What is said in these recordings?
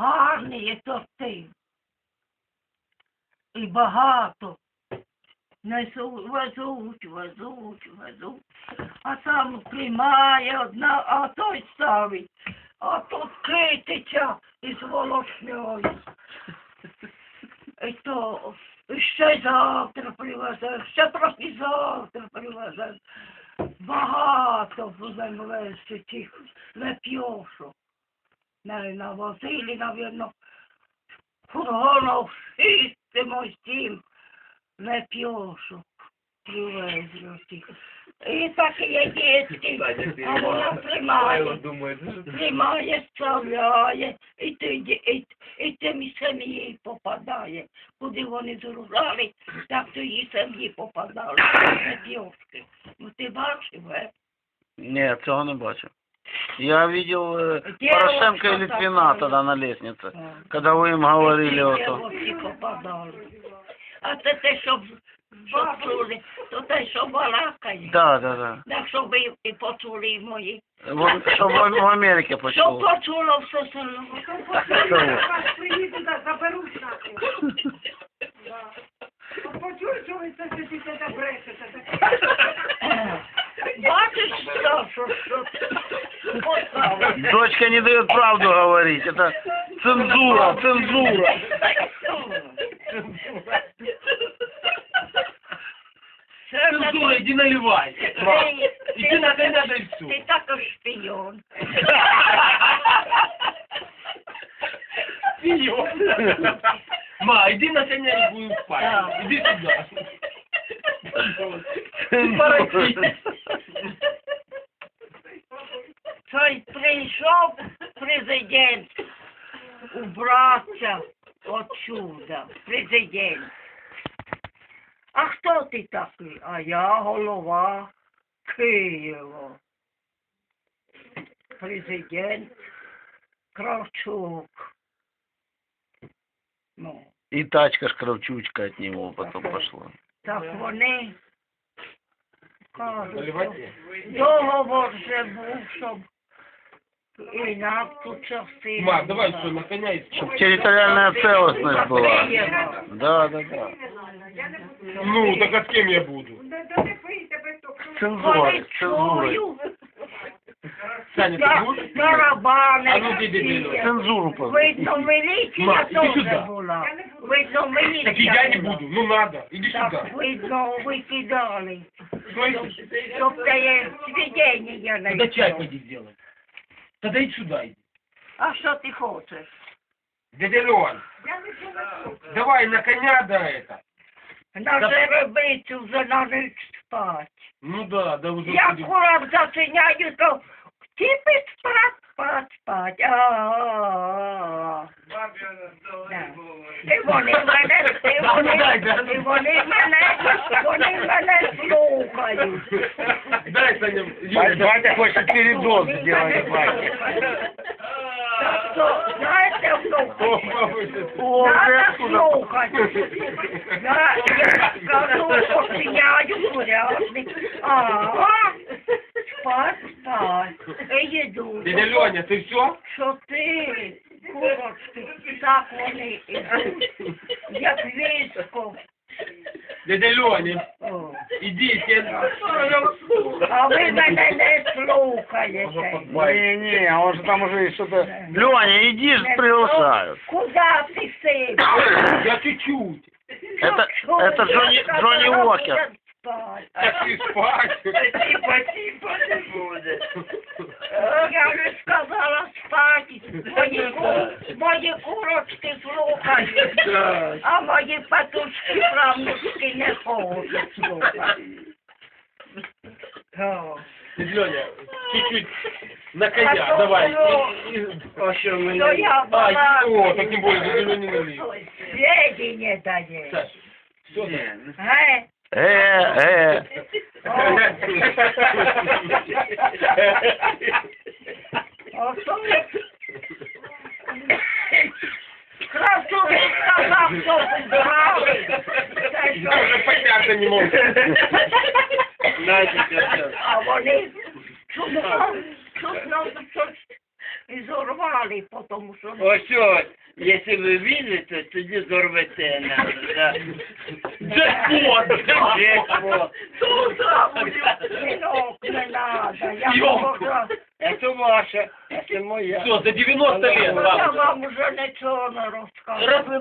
гарні торти. І багато. Несу, везуть, везуть, везуть. А сам приймає одна, а той ставить. А тут китиця із волошньою. І то ще завтра привезе, ще трохи завтра привезе. Багато будемо вести цих лепьошок. Не навозили, навірно, фургонов шістимо сім лепьошок. Привезли цих. І так є дітки, а вона приймає. Приймає, справляє, і ти, і, і тим сім'ї попадає. Куди вони зружали, так то її сім'ї попадали. Ну ти бачив, е? Ні, цього не бачив. Я видел э, Девушка Порошенко и Литвина такая. тогда на лестнице, А. когда вы им говорили Ті ото. дівочки попадали. А це те, що, що чули, то те, що балакає. Да, да, да. Так, щоб і, і почули і мої. Вот, чтобы в, в Америке Щоб почул. почуло все село. Приїду, да, заберуть нахуй. Почуй, що ви це сидите та брешете. Бачиш, що, що, що поставили? Дочка не дает правду говорить. Это цензура, цензура. Це Цензура, иди наливай. Иди на коня, да и ти все. також шпіон. Ма, иди на коня и будем спать. Иди сюда. Цензура. Той прийшов президент убратися отсюда, президент. А хто ти такий? А я голова Києва. Президент Кравчук. Ну, И тачка ж кравчучка от него потом пошла. так вони кажуть, договор же був, щоб і нафту частину. Ма, давай все, на коня и Чтоб спать. территориальная целостность была. Києва. Да, да, да. Ну, так а с кем я буду? Да да не пийте без того. Цензура, Коли цензура. чую, Саня, ты та- будешь? тарабани. А ну, іди, іди, іди. Цензуру позволь. Видно, міліція Ма, іди теж сюди. була. Видно, міліція Так и я не була. буду. Ну надо. Иди сюда. Так, видно, викидали. Слышишь? Щоб це свідення не Тогда чай йшло. пойди сделай. Тогда иди сюда иди. А що ти хочеш? Дядя Леон, давай на коня да это. На жеребицю вже на ніч спать. Ну да, да уже Я ходим. курам зачиняю, то тіпи спать, спать, спать. А-а-а. Да. І вони мене, і вони, і вони мене, вони мене слухають. Дай, Саня, Юля. Батя хочет передоз сделать, батя. Так що, знаєте, хто? О, бабуся. О, Надо откуда? слухати. Я, я скажу, починяю курятник. Ага, спать, спать. І їду. Дядя Леня, ты все? Що ти, курочки, так вони ідуть, як військо. Дядя Леня, О. иди, тебе... А ви мене не слухаєте. Не, не, а он же там уже что-то... Леня, иди ж приглашают. Куда ти сидиш? Я чуть-чуть. Это, это Джонни, Джонни Уокер. Так и спать. Типа, типа не буде. Я вже сказала. Мої, ку- мої курочки слухають. А мої патушки правнучки не хочуть слухати. О. Чуть-чуть на коня, то давай. воно- И- и- Що я А, була... о, так тем более, Дядя Леня налей. Сведення дає. Саш, все, Ге? Э, э. О, що ви? Красу він сказав, що ви брали. Те, що- Даже подняться не могу. А вони чудно, щось із зорвали, тому що Ось ось, якщо ви візите, тоді зорвете нас. Да. Джекпот! Джекпот. Вінок не надо. Я можу- Ваша, а це моя. Все, за 90 лет, я бабушка. вам уже нічого не. Раз вы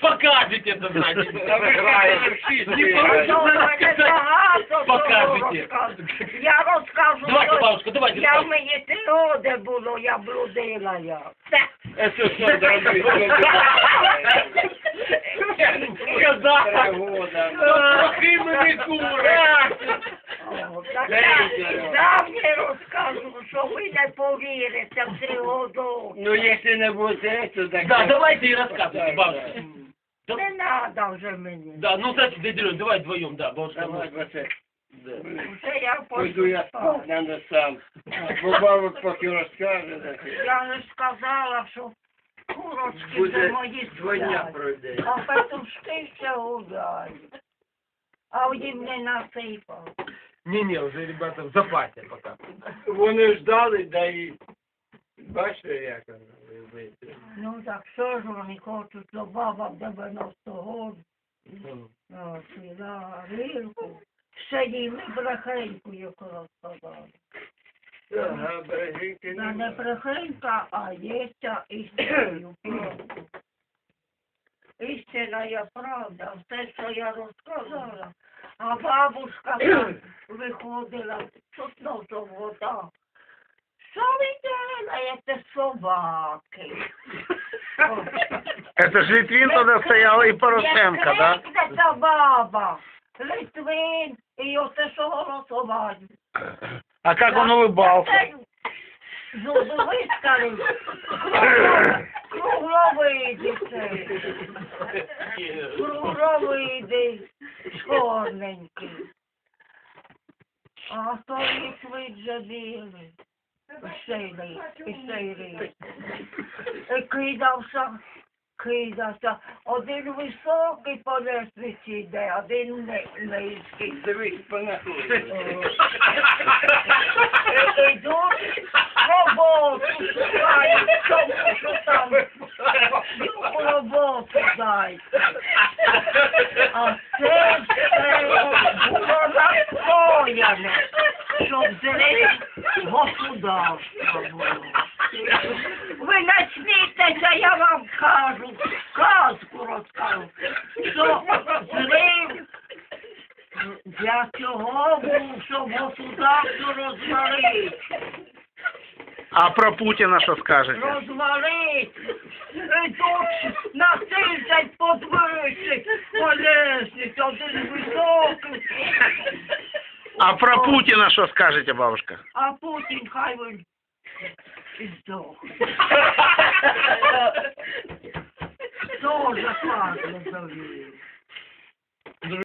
покажете это, значит. Та ви знаєте, всі Не Ну, мене сказать. багато чого Покажете. розказу. Я розкажу, Давайте, що бабушка, давайте. я в давайте. мені було, я блудила я. Все. А що що зробити? Казак. года. Трохи мене кури. Дайте, я Альона. розкажу, що ви не повірите в три году. Ну, якщо не буде, то так... Да, давайте и рассказывайте, бабушка. Да. Не надо вже мені. Да, ну, кстати, дядя давай вдвоем, да, бабушка. Давай. Василь. Да. Вже я Пойду я спати. надо сам. Бо баба поки розкаже, так Я не сказала, що курочки буде мої два дня сплять. пройде. А петушки ще гуляють. А їм не насипав. Не-не, уже ребята в запасе пока. Вони ждали, да і... Бачите, як виявляється? Ну так що ж вони хочуть, що баба в 90 років. Сюда рилку. Ще їм і брехеньку, яку розказали. Ага, бережіть. Та не брехенька, а єстя істиною. Істина є правда, все, що я розказала. А бабушка виходила, чутно то вода. Що ви делаєте, собаки? О. Это ж Литвин тогда стоял и Порошенко, да? Як та баба, Литвин, і оце що голосувати. А как он улыбался? Зуби вискали, кругловиді це, кругловиді, чорненький. А то Литвин же білий, сильний, і сильний. І кидався, кидався. Один високий по лестниці йде, один ни- низький. Дивись, понахуй. Йдуть роботу шукають, тому що там ну, роботу дай. Було. Ви не смійтеся, я вам кажу, казку розкажу, що злив для цього був, щоб государство розвалити. А про Путина что скажете? Розвалить. Ідуть на тиждень подвищить по один високий. А про Путина что скажете, бабушка? А Путін хай він і здохне. Тоже падло завів.